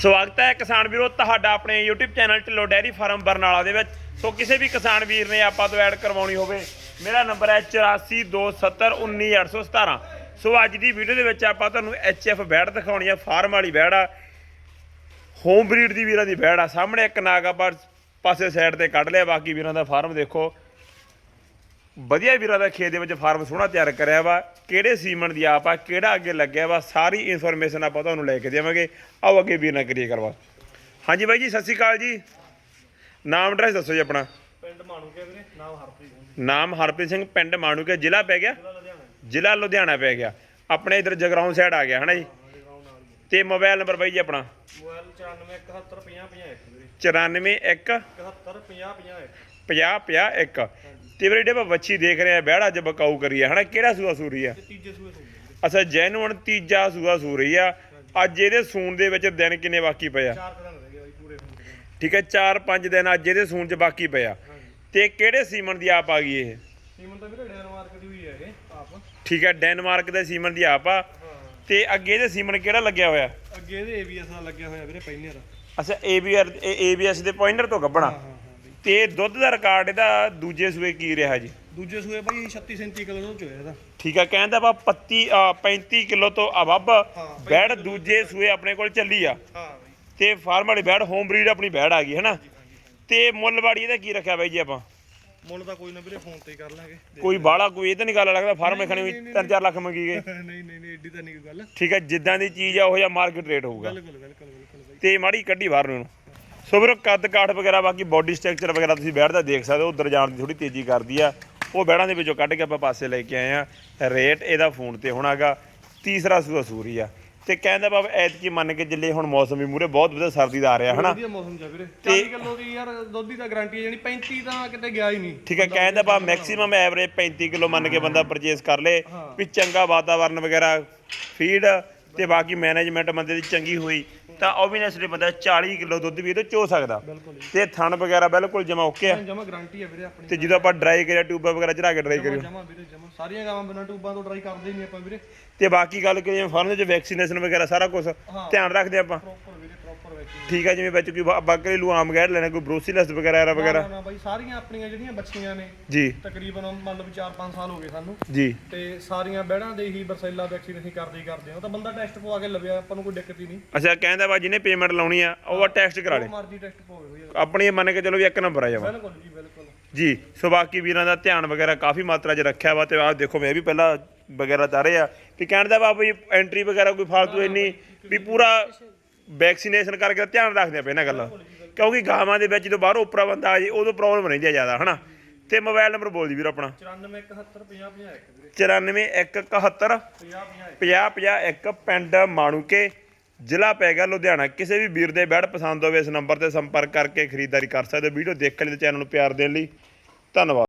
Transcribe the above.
ਸਵਾਗਤ ਹੈ ਕਿਸਾਨ ਵੀਰੋ, ਤੁਹਾਡਾ ਆਪਣੇ YouTube channel Dhillon dairy farm Barnala ਦੇ ਵਿੱਚ। ਸੋ ਕਿਸੇ ਵੀ ਕਿਸਾਨ ਵੀਰ ਨੇ ਆਪਾਂ ਤੋਂ ਐਡ ਕਰਵਾਉਣੀ ਹੋਵੇ, ਮੇਰਾ ਨੰਬਰ ਹੈ 8427191817 ਸੋ ਅੱਜ ਦੀ ਵੀਡੀਓ ਦੇ ਵਿੱਚ ਆਪਾਂ ਤੁਹਾਨੂੰ HF ਬੈੜ ਦਿਖਾਉਣੀ ਆ, ਫਾਰਮ ਵਾਲੀ ਬੈੜ ਆ। ਹੋਮ ਬਰੀਡ ਦੀ ਵੀਰਾਂ ਦੀ ਬੈੜ ਆ, ਸਾਹਮਣੇ ਇੱਕ ਨਾਗ ਆਪਾਂ ਪਾਸੇ ਸਾਈਡ ਤੇ ਕੱਢ ਲਿਆ, ਬਾਕੀ ਵੀਰਾਂ ਦਾ ਫਾਰਮ ਦੇਖੋ। ਵਧੀਆ ਵੀਰਾਂ ਦਾ ਖੇਤ ਦੇ ਵਿੱਚ ਫਾਰਮ ਸੋਹਣਾ ਤਿਆਰ ਕਰਿਆ ਵਾ। ਕਿਹੜੇ ਸੀਮਨ ਦੀ ਆਪ ਆ ਕਿਹੜਾ ਅੱਗੇ ਲੱਗਿਆ ਵਾ ਸਾਰੀ ਇਨਫੋਰਮੇਸ਼ਨ ਆਪਾਂ ਤੁਹਾਨੂੰ ਲੈ ਕੇ ਦੇਵਾਂਗੇ। ਆਓ ਅੱਗੇ ਵੀਰ ਨਾਲ ਕਰੀਏ ਕਰਵਾ। ਹਾਂਜੀ ਬਾਈ ਜੀ ਸਤਿ ਸ਼੍ਰੀ ਅਕਾਲ ਜੀ। ਨਾਮ ਐਡਰੈਸ ਦੱਸੋ ਜੀ ਆਪਣਾ। ਪਿੰਡ ਮਾਣੂਕੇ ਵੀਰੇ ਨਾਮ ਹਰਪ੍ਰੀਤ ਸਿੰਘ। ਨਾਮ ਹਰਪ੍ਰੀਤ ਸਿੰਘ ਪਿੰਡ ਮਾਣੂਕੇ ਜ਼ਿਲ੍ਹਾ ਪੈ ਗਿਆ? ਜ਼ਿਲ੍ਹਾ ਲੁਧਿਆਣਾ। ਪੈ ਗਿਆ। ਆਪਣੇ ਇਧਰ ਜਗਰਾਉਂ ਸਾਈਡ ਆ ਗਿਆ ਹਨਾ ਜੀ? ਤੇ ਮੋਬਾਈਲ ਨੰਬਰ ਬਾਈ ਜੀ ਆਪਣਾ? ਮੋਬਾਈਲ 9471750551 ਵੀਰੇ। 941 715051 50 51 ਤੇ ਵੀਰੇ ਜਿਹੜੇ ਆਪਾਂ ਵੱਛੀ ਦੇਖ ਰਹੇ ਆ ਬਹਿੜਾ ਅੱਜ ਬਕਾਊ ਕਰੀ ਆ ਹਨਾ? ਕਿਹੜਾ ਸੂਆ ਸੂਰੀ ਆ? ਤੀਜੇ ਸੂਏ ਅੱਛਾ ਜੈਨੂਨ ਤੀਜਾ ਸੂਆ ਸੂ ਰਹੀ ਆ। ਅੱਜ ਇਹਦੇ ਸੂਣ ਦੇ ਵਿੱਚ ਦਿਨ ਕਿੰਨੇ ਬਾਕੀ ਪਏ ਆ? ਚਾਰ ਦਿਨ ਰਹਿ ਗਏ ਬਾਈ ਪੂਰੇ ਹੋਣ ਦੇ ਠੀਕ ਹੈ 4-5 ਦਿਨ ਅੱਜ ਇਹਦੇ ਸੂਣ 'ਚ ਬਾਕੀ ਪਏ ਆ। ਤੇ ਕਿਹੜੇ ਸੀਮਨ ਦੀ ਆਪ ਆ ਗਈ ਇਹ? ਸੀਮਨ ਤਾਂ ਵੀਰੇ ਡੈਨ ਮਾਰਕ ਦੀ ਹੋਈ ਹੈ ਇਹ ਆਪ। ਠੀਕ ਹੈ ਡੈਨਮਾਰਕ ਦੇ ਸੀਮਨ ਦੀ ਆਪ ਆ। ਤੇ ਅੱਗੇ ਇਹਦੇ ਸੀਮਨ ਕਿਹੜਾ ਲੱਗਿਆ ਹੋਇਆ? ਅੱਗੇ ਇਹਦੇ ਏਬੀਐਸ ਨਾਲ ਲੱਗਿਆ ਹੋਇਆ ਵੀਰੇ ਪਹਿਲੇ ਦਾ। ਅੱਛਾ ਏਬੀਆਰ ਏਬੀਐਸ ਦੇ ਪੁਆਇੰਟਰ ਤੋਂ ਗੱਬਣਾ ਤੇ ਦੁੱਧ ਦਾ ਰਿਕਾਰਡ ਇਹਦਾ ਦੂਜੇ ਸੂਏ ਕੀ ਰਿਹਾ ਜੀ? ਦੂਜੇ ਸੂਏ ਬਾਈ 36 37 ਕਿਲੋ ਦੁੱਧ ਚੋਇਆ ਇਹਦਾ। ਠੀਕ ਹੈ ਕਹਿੰਦਾ ਵਾ ਪੱਤੀ ਅ, 35 ਕਿਲੋ ਤੋਂ ਅਬੱਬ ਹਾਂ, ਬੈੜ ਦੂਜੇ ਸੂਏ ਆਪਣੇ ਕੋਲ ਚੱਲੀ ਆ। ਹਾਂ ਤੇ ਫਾਰਮ ਵਾਲੀ ਬੈੜ ਹੋਮ ਬਰੀਡ ਆਪਣੀ ਬੈੜ ਆ ਗਈ ਹੈ ਨਾ ਤੇ ਮੁੱਲ ਵਾੜੀ ਇਹਦਾ ਕੀ ਰੱਖਿਆ ਬਾਈ ਜੀ ਆਪਾਂ? ਮੁੱਲ ਤਾਂ ਕੋਈ ਨਾ ਵੀਰੇ ਫੋਨ ਤੇ ਕਰ ਲਾਂਗੇ। ਕੋਈ ਬਾਹਲਾ ਕੋਈ ਇਹ ਤਾਂ ਨਹੀਂ ਗੱਲ ਲੱਗਦਾ ਫਾਰਮ ਖਣੀ ਵੀ 3-4 ਲੱਖ ਮੰਗੀ ਗਏ ਨਹੀਂ ਨਹੀਂ ਨਹੀਂ ਏਡੀ ਤਾਂ ਨਹੀਂ ਗੱਲ। ਠੀਕ ਹੈ ਜਿੱਦਾਂ ਦੀ ਚੀਜ਼ ਆ ਉਹ ਜਿਹਾ ਮਾਰਕੀਟ ਰੇਟ ਹੋਊਗਾ। ਬਿਲਕੁਲ ਬਿਲਕੁਲ ਬਿਲਕੁਲ ਬਾਈ। ਤੇ ਮਾੜੀ ਕੱਢੀ ਬਾਹਰ ਨੂੰ। ਸੋ ਵੀਰੋ ਕੱਦ ਕਾਠ ਵਗੈਰਾ ਬਾਕੀ ਬਾਡੀ ਸਟਰਕਚਰ ਵਗੈਰਾ ਤੁਸੀਂ ਬੈਠਦਾ ਦੇਖ ਸਕਦੇ ਹੋ ਉਧਰ ਜਾਣ ਦੀ ਥੋੜੀ ਤੇਜ਼ੀ ਕਰਦੀ ਆ। ਉਹ ਬੈੜਾਂ ਦੇ ਵਿੱਚੋਂ ਕੱਢ ਕੇ ਆਪਾਂ ਪਾਸੇ ਲੈ ਕੇ ਆਏ ਆ। ਰੇਟ ਇਹਦਾ ਫੋਨ ਤੇ ਹੋਣਾਗਾ ਤੀਸਰਾ ਸੂਆ ਸੂਰੀ ਆ। ਤੇ ਕਹਿੰਦਾ ਬਾਬਾ ਐਤਕੀ ਮੰਨ ਕੇ ਚੱਲੇ ਹੁਣ ਮੌਸਮ ਵੀ ਮੂਰੇ ਬਹੁਤ ਵਧੀਆ ਸਰਦੀ ਦਾ ਆ ਰਿਹਾ ਹਨਾ? ਵਧੀਆ ਮੌਸਮ ਜਾ ਵੀਰੇ 40 ਕਿਲੋ ਦੀ ਯਾਰ ਦੁੱਧ ਦੀ ਤਾਂ ਗਾਰੰਟੀ ਹੈ ਜਾਨੀ 35 ਤਾਂ ਕਿਤੇ ਗਿਆ ਹੀ ਨਹੀਂ। ਠੀਕ ਹੈ ਕਹਿੰਦਾ ਬਾ ਮੈਕਸਿਮਮ ਐਵਰੇਜ 35 ਕਿਲੋ ਮੰਨ ਕੇ ਬੰਦਾ ਪਰਚੇਸ ਕਰ ਲੇ ਵੀ ਚੰਗਾ ਵਾਤਾਵਰਨ ਵਗੈਰਾ ਫੀਡ ਤੇ ਬਾਕੀ ਮੈਨੇਜਮੈਂਟ ਬੰਦੇ ਦੀ ਚੰਗੀ ਹੋਈ ਤਾਂ ਓਬਵੀਅਸਲੀ ਬੰਦਾ 40 ਕਿਲੋ ਦੁੱਧ ਵੀ ਇਹਦੇ ਚੋ ਸਕਦਾ। ਤੇ ਥਣ ਵਗੈਰਾ ਬਿਲਕੁਲ ਜਮਾ ਓਕੇ ਆ। ਜਮਾ ਗਾਰੰਟੀ ਹੈ ਵੀਰੇ ਆਪਣੀ। ਤੇ ਜਦੋਂ ਆਪਾਂ ਡਰਾਈ ਕਰਿਆ ਟਿਊਬਾਂ ਵਗੈਰਾ ਚੜਾ ਕੇ ਡਰਾਈ ਕਰਿਓ। ਜਮਾ ਵੀਰੇ ਜਮਾ। ਸਾਰੀਆਂ ਗਾਵਾਂ ਬਿਨਾਂ ਟੂਬਾਂ ਤੋਂ ਟਰਾਈ ਕਰਦੇ ਨਹੀਂ ਆਪਾਂ ਵੀਰੇ। ਤੇ ਬਾਕੀ ਗੱਲ ਕਰੀਏ ਫਾਰਮ ਦੇ ਵਿੱਚ ਵੈਕਸੀਨੇਸ਼ਨ ਵਗੈਰਾ ਸਾਰਾ ਕੁਝ ਧਿਆਨ ਰੱਖਦੇ ਆਪਾਂ। ਠੀਕ ਹੈ ਜਿਵੇਂ ਵਿੱਚ ਕੋਈ ਬਾ- ਬਾਕੀ ਲੂ ਆਮ ਗੈਰ ਲੈਣਾ ਕੋਈ ਬਰੋਸੀਲਸ ਵਗੈਰਾ ਵਗੈਰਾ? ਨਾ ਬਾਈ ਸਾਰੀਆਂ ਆਪਣੀਆਂ ਜਿਹੜੀਆਂ ਬੱਚੀਆਂ ਨੇ ਜੀ। ਤਕਰੀਬਨ ਮੰਨ ਲਓ ਵੀ 4-5 ਸਾਲ ਹੋ ਗਏ ਸਾਨੂੰ। ਜੀ। ਤੇ ਸਾਰੀਆਂ ਬੈੜਾਂ ਦੇ ਹੀ ਬਰਸੈਲਾ ਵੈਕਸੀਨ ਅਸੀਂ ਕਰਦੇ ਹੀ ਕਰਦੇ ਹਾਂ। ਉਹ ਤਾਂ ਬੰਦਾ ਟੈਸਟ ਪਵਾ ਕੇ ਲਵਿਆ ਆਪਾਂ ਨੂੰ ਕੋਈ ਦਿੱਕਤ ਹੀ ਨਹੀਂ। ਅੱਛਾ ਕਹਿੰਦਾ ਬਾ ਜਿਹਨੇ ਪੇਮੈਂਟ ਲਾਉਣੀ ਆ ਉਹ ਟੈਸਟ ਕਰਾ ਲੇ। ਮਰਜ਼ੀ ਟੈਸਟ ਪਵਾਵੇ ਹੋਈ ਆਪਣੀ ਮੰਨ ਕੇ ਚਲੋ ਵੀ ਇੱਕ ਨੰਬਰ ਆ ਜਾਵਾ। ਬਿਲਕੁਲ ਜੀ ਬਿਲਕੁਲ। ਜੀ ਸੋ ਬਾਕੀ ਵੀਰਾਂ ਦਾ ਧਿਆਨ ਵਗੈਰਾ ਕਾਫੀ ਮਾਤਰਾ 'ਚ ਰੱਖਿਆ ਵਾ ਤੇ ਆਹ ਦੇਖੋ ਮੈਂ ਵੀ ਪਹਿਲਾਂ ਵਗੈਰਾ ਤਾਰੇ ਆ। ਵੀ ਕਹਿਣ ਦਾ ਬਾਬਾ ਜੀ ਐਂਟਰੀ ਵਗੈਰਾ ਕੋਈ ਫਾਲਤੂ ਇੰਨੀ ਵੀ ਪੂਰਾ ਵੈਕਸੀਨੇਸ਼ਨ ਕਰਕੇ ਧਿਆਨ ਰੱਖਦੇ ਆ ਇਹਨਾਂ ਗੱਲਾਂ। ਕਿਉਂਕਿ ਗਾਵਾਂ ਦੇ ਵਿੱਚ ਜਦੋਂ ਬਾਹਰੋਂ ਉੱਪਰਾ ਬੰਦਾ ਆ ਜੇ, ਉਦੋਂ ਪ੍ਰੋਬਲਮ ਰਹਿੰਦੀ ਆ ਜ਼ਿਆਦਾ, ਹਨਾ? ਤੇ ਮੋਬਾਈਲ ਨੰਬਰ ਬੋਲ ਦੀ ਵੀਰ ਆਪਣਾ। 94 71 50 50 94 171 ਵੀਰੇ 50 50 50 51 ਪਿੰਡ ਮਾਣੂਕੇ, ਜ਼ਿਲ੍ਹਾ ਪੈ ਗਿਆ ਲੁਧਿਆਣਾ। ਕਿਸੇ ਵੀ ਵੀਰ ਦੇ ਬੈਡ ਪਸੰਦ ਹੋਵੇ ਇਸ ਨੰਬਰ ਤੇ ਸੰਪਰਕ ਕਰਕੇ ਖਰੀਦਦਾਰੀ ਕਰ ਸਕਦੇ ਹੋ। ਵੀਡੀਓ ਦੇਖਣ ਲਈ ਤੇ ਚੈਨਲ ਨੂੰ ਪਿਆਰ ਦੇਣ ਲਈ ਧੰਨਵਾਦ।